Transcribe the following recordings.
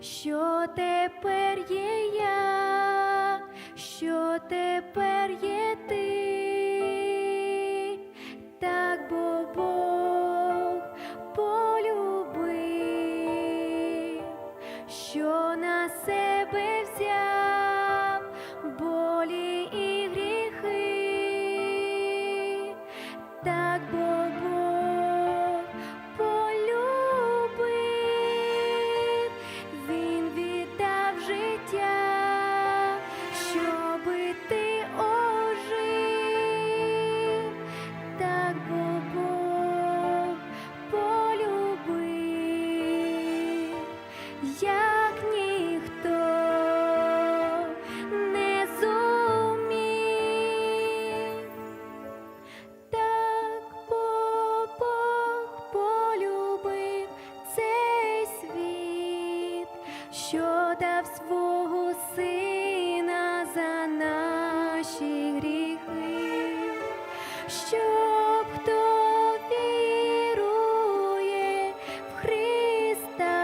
що тепер є я, що тепер є ти, так бо Бог полюбив, що на себе взяв. що дав свого сина за наші гріхи, що хто вірує в Христа,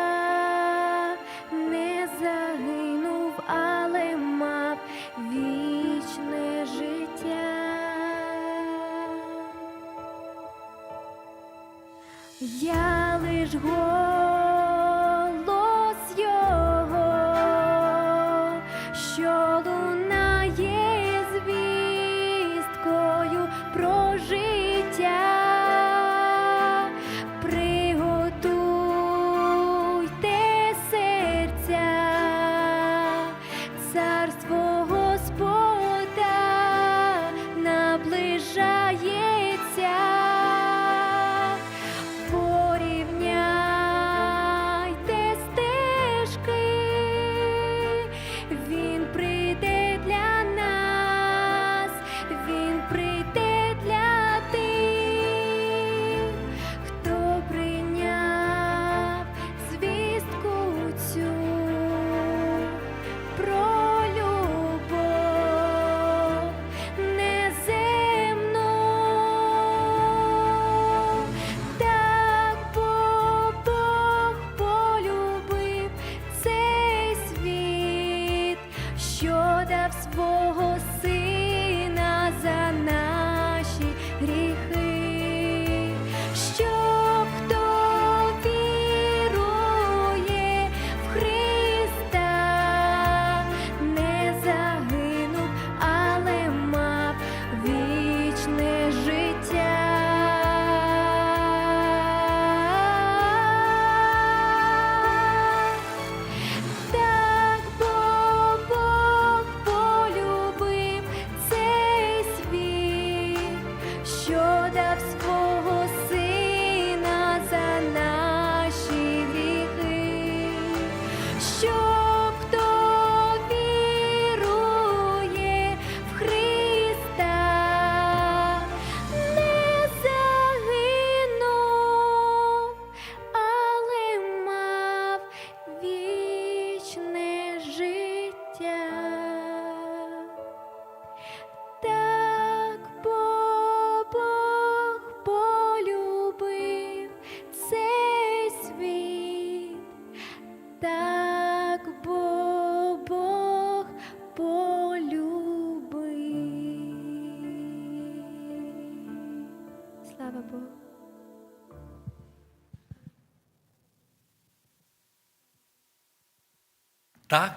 не загинув, але мав вічне життя. Я лиш го. 就都 так бо Бог полюбив. Слава Богу. Так